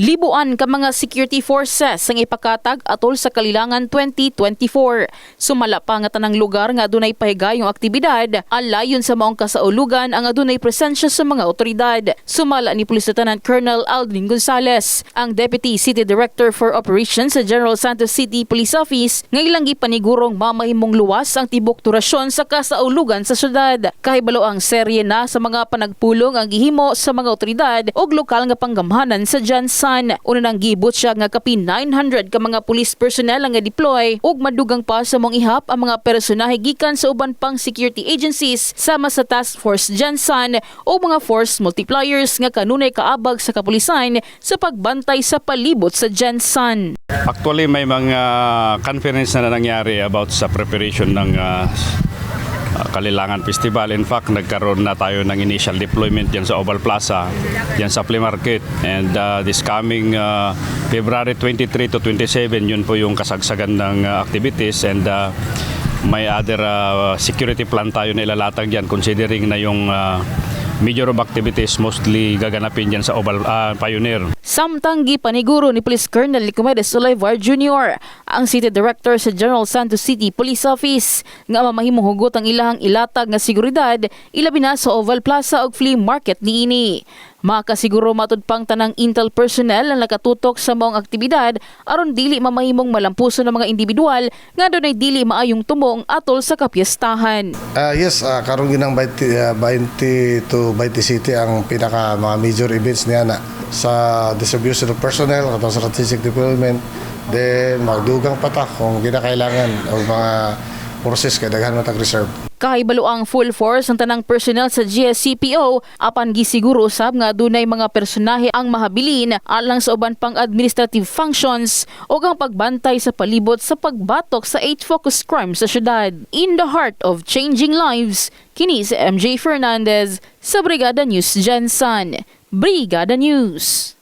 Libuan ka mga security forces ang ipakatag atol sa Kalilangan 2024. Sumala pa nga tanang lugar nga adunay pahigayong aktibidad, alayon sa maong kasaulugan ang adunay presensya sa mga otoridad. Sumala ni Police Lieutenant Colonel Aldrin Gonzales, ang Deputy City Director for Operations sa General Santos City Police Office, nga ilang gipanigurong mamahimong luwas ang tibok turasyon sa kasaulugan sa syudad. Kahibalo ang serye na sa mga panagpulong ang gihimo sa mga otoridad ug lokal nga panggamhanan sa Jansan. Una nang gibot siya nga kapin 900 ka mga police personnel ang deploy ug madugang pa sa mong ihap ang mga personahe gikan sa uban pang security agencies sama sa Task Force Jansan o mga force multipliers nga kanunay kaabag sa kapulisan sa pagbantay sa palibot sa Jansan. Actually, may mga conference na nangyari about sa preparation ng ah, ah, Kalilangan Festival. In fact, nagkaroon na tayo ng initial deployment yan sa Oval Plaza, yan sa Flea Market. And ah, this coming ah, February 23 to 27, yun po yung kasagsagan ng ah, activities. And ah, may other ah, security plan tayo na ilalatag yan considering na yung ah, major of activities mostly gaganapin yan sa Oval ah, Pioneer. Samtang gipaniguro ni Police Colonel Licomedes Olivar Jr., ang City Director sa General Santos City Police Office, nga mamahimong hugot ang ilahang ilatag nga seguridad, ilabi na sa Oval Plaza ug Flea Market niini. Makasiguro matud pang tanang intel personnel ang nakatutok sa maong aktibidad aron dili mamahimong malampuso ng mga individual nga dunay dili maayong tumong atol sa kapiestahan. Ah, yes, uh, karon ginang 20, ah, 20 to 20 City ang pinaka mga major events niya na sa distribution of personnel, katong strategic deployment, then magdugang patak kung ginakailangan o mga forces kay daghan matag reserve. Kahibalo ang full force ang tanang personnel sa GSCPO apan gisiguro usab nga dunay mga personahe ang mahabilin alang sa uban pang administrative functions o ang pagbantay sa palibot sa pagbatok sa eight focus crimes sa syudad. In the heart of changing lives, kini si MJ Fernandez sa Brigada News Jensen. Brigada News.